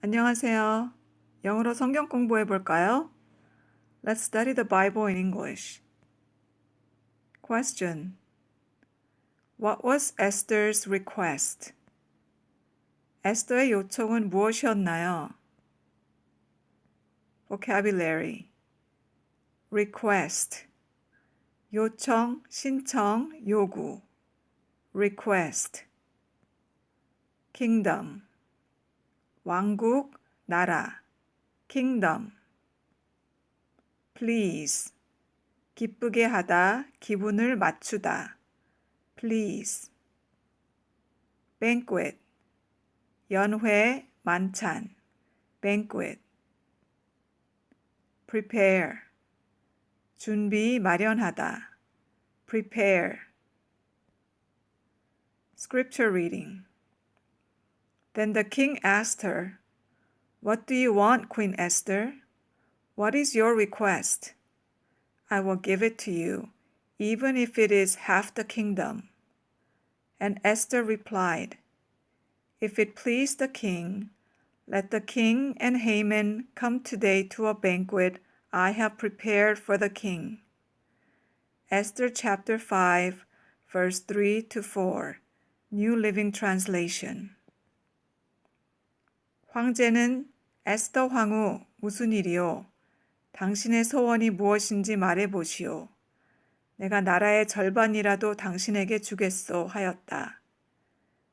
안녕하세요. 영어로 성경 공부해 볼까요? Let's study the Bible in English. Question. What was Esther's request? 에스더의 요청은 무엇이었나요? Vocabulary. request. 요청, 신청, 요구. request. kingdom. 왕국, 나라. kingdom. please. 기쁘게 하다, 기분을 맞추다. please. banquet. 연회, 만찬. banquet. prepare. 준비, 마련하다. prepare. Scripture reading. Then the king asked her, What do you want, Queen Esther? What is your request? I will give it to you, even if it is half the kingdom. And Esther replied, If it please the king, let the king and Haman come today to a banquet I have prepared for the king. Esther chapter 5, verse 3 to 4, New Living Translation. 황제는 에스더 황후 무슨 일이요? 당신의 소원이 무엇인지 말해 보시오. 내가 나라의 절반이라도 당신에게 주겠소 하였다.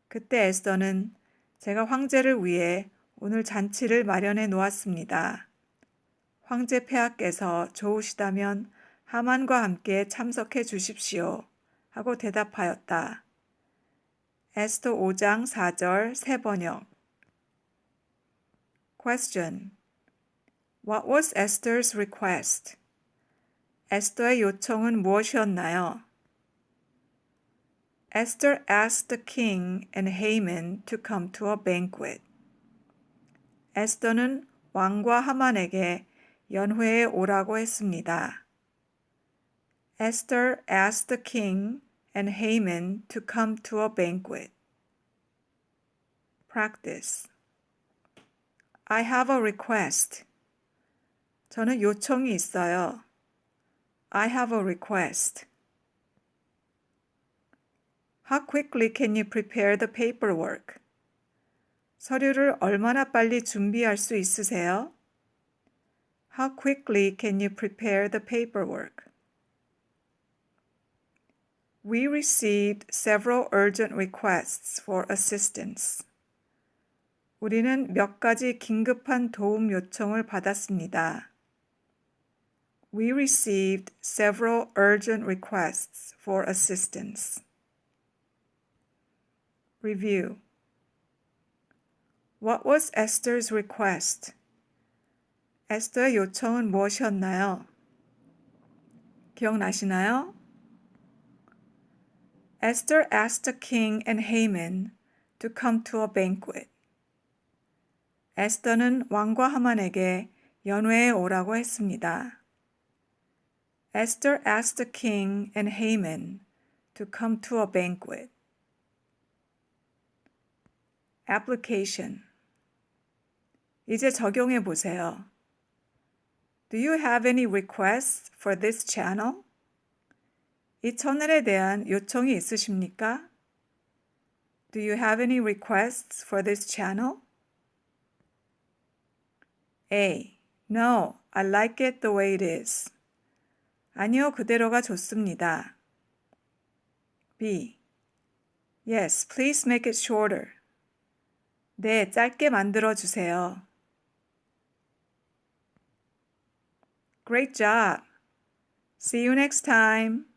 그때 에스더는 제가 황제를 위해 오늘 잔치를 마련해 놓았습니다. 황제 폐하께서 좋으시다면 하만과 함께 참석해 주십시오. 하고 대답하였다. 에스더 5장 4절 세 번역 Question. What was Esther's request? 에스더의 요청은 무엇이었나요? Esther asked the king and Haman to come to a banquet. 에스더는 왕과 하만에게 연회에 오라고 했습니다. Esther asked the king and Haman to come to a banquet. Practice. I have a request. 저는 요청이 있어요. I have a request. How quickly can you prepare the paperwork? 서류를 얼마나 빨리 준비할 수 있으세요? How quickly can you prepare the paperwork? We received several urgent requests for assistance. 우리는 몇 가지 긴급한 도움 요청을 받았습니다. We received several urgent requests for assistance. Review What was Esther's request? 에스더의 요청은 무엇이었나요? 기억나시나요? Esther asked the king and Haman to come to a banquet. 에스더는 왕과 하만에게 연회에 오라고 했습니다. Esther asked the king and Haman to come to a banquet. Application 이제 적용해 보세요. Do you have any requests for this channel? 이 채널에 대한 요청이 있으십니까? Do you have any requests for this channel? A. No, I like it the way it is. 아니요, 그대로가 좋습니다. B. Yes, please make it shorter. 네, 짧게 만들어 주세요. Great job. See you next time.